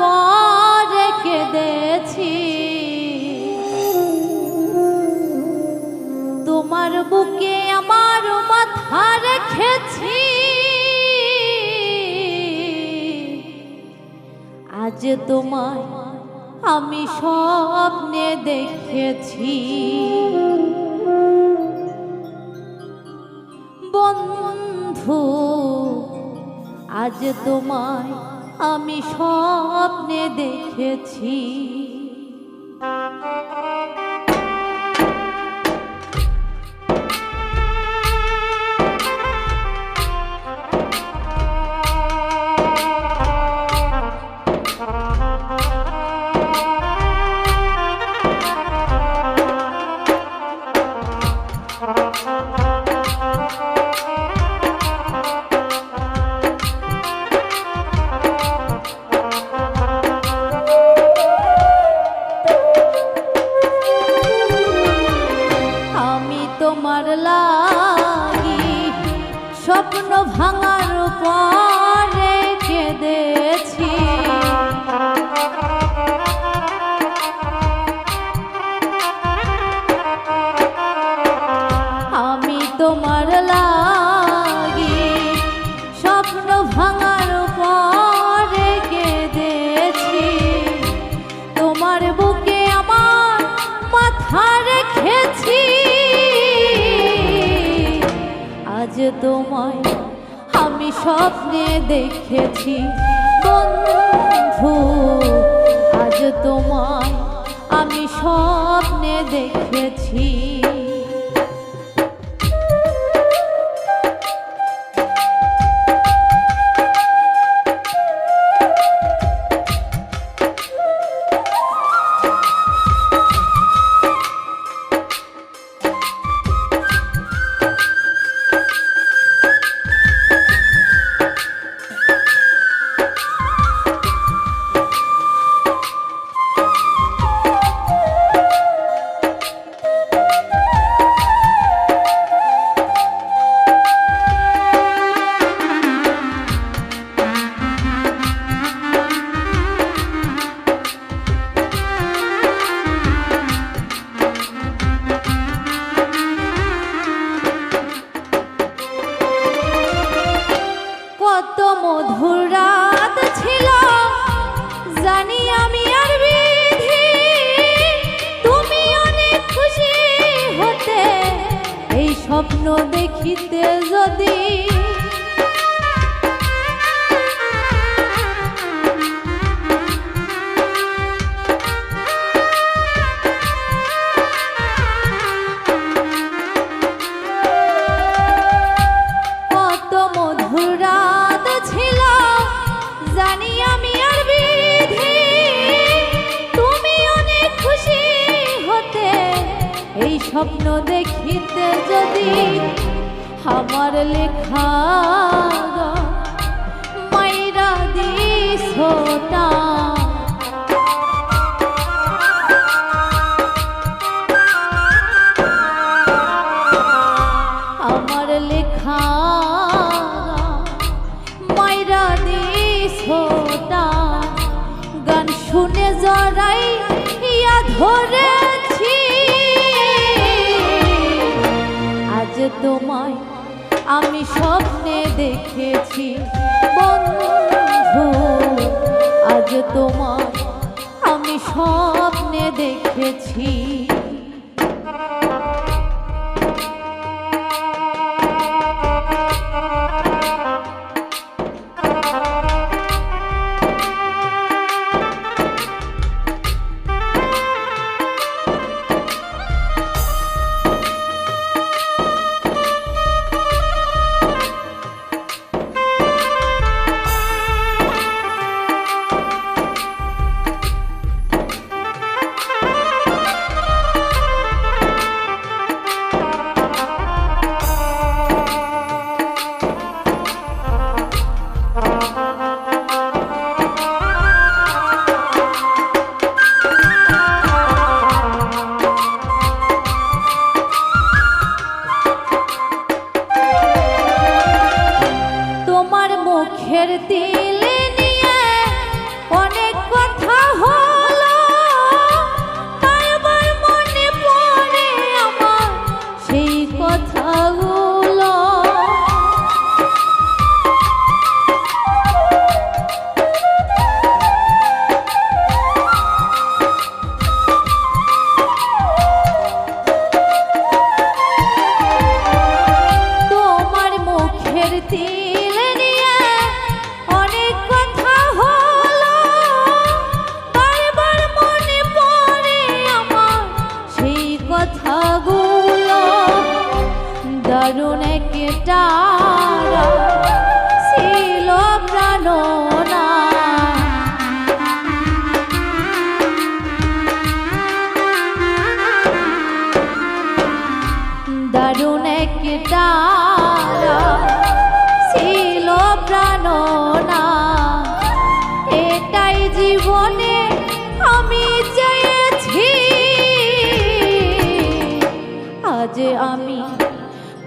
পরে কেঁদেছি তোমার বুকে আমার মাথা রেখেছি। আজ তোমায় আমি স্বপ্নে দেখেছি। বন্ধু, আজ তোমায় আমি স্বপ্নে দেখেছি। তোমায়। আমি স্বপ্নে দেখেছি বন্ধু আজ তোমায়। আমি স্বপ্নে দেখেছি। স্বপ্ন দেখিতে যদি স্বপ্ন দেখিতে যদি আমার লেখা মাইরা দিছোটা তোমায় আমি স্বপ্নে দেখেছি। বন্ধু আজ তোমার আমি স্বপ্নে দেখেছি। মনের তীর দারুণ এক তারা ছিল প্রাণনা এটাই জীবনে আমি চেয়েছি। আজ আমি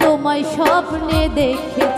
তোমায় স্বপ্নে দেখি।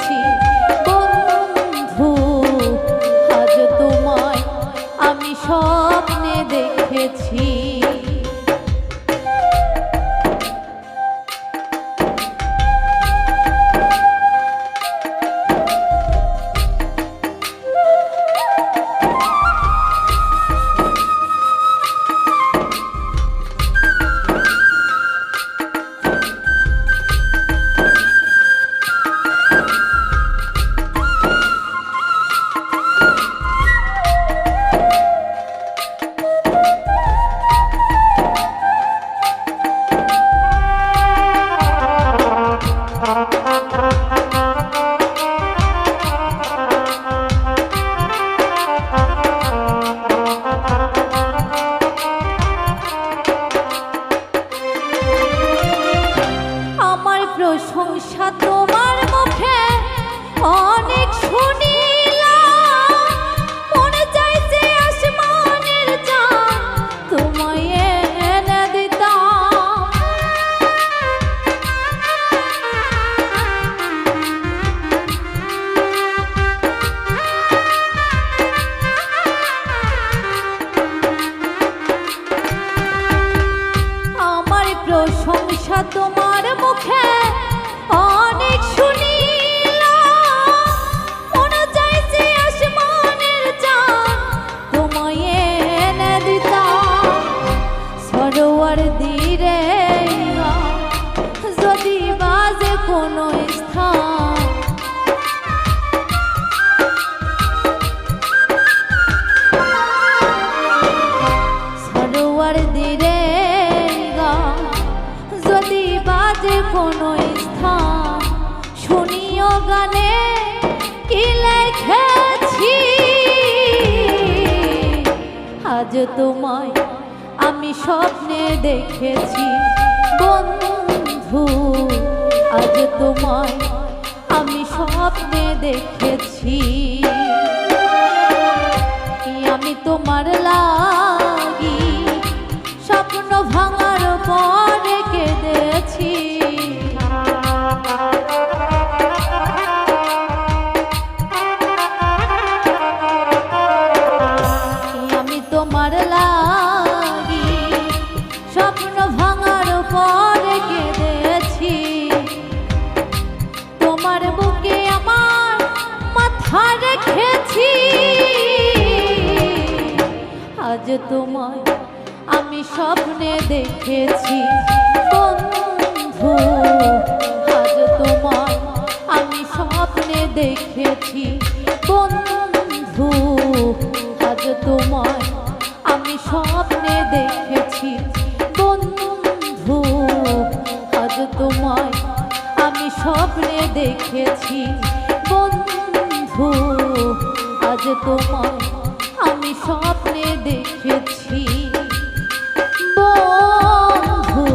দিরে যদি কোনো স্থান। সরোয়ার দিরে যদি বাজে কোনো স্থান। শুনিও গানে কি আজ তোমায় স্বপ্নে দেখেছি। বন্ধু আজ তোমায় আমি স্বপ্নে দেখেছি। আজ তোমায় আমি স্বপ্নে দেখেছি। বন্ধু, আজ তোমায় আমি স্বপ্নে দেখেছি। বন্ধু, আজ তোমায় আমি স্বপ্নে দেখেছি। বন্ধু, আজ তোমায় আমি স্বপ্নে দেখেছি। বন্ধু, আজ তোমায় আমি স্বপ্নে দেখেছি বন্ধু।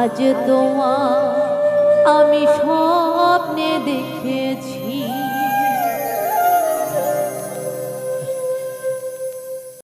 আজ তোমার আমি স্বপ্নে দেখেছি।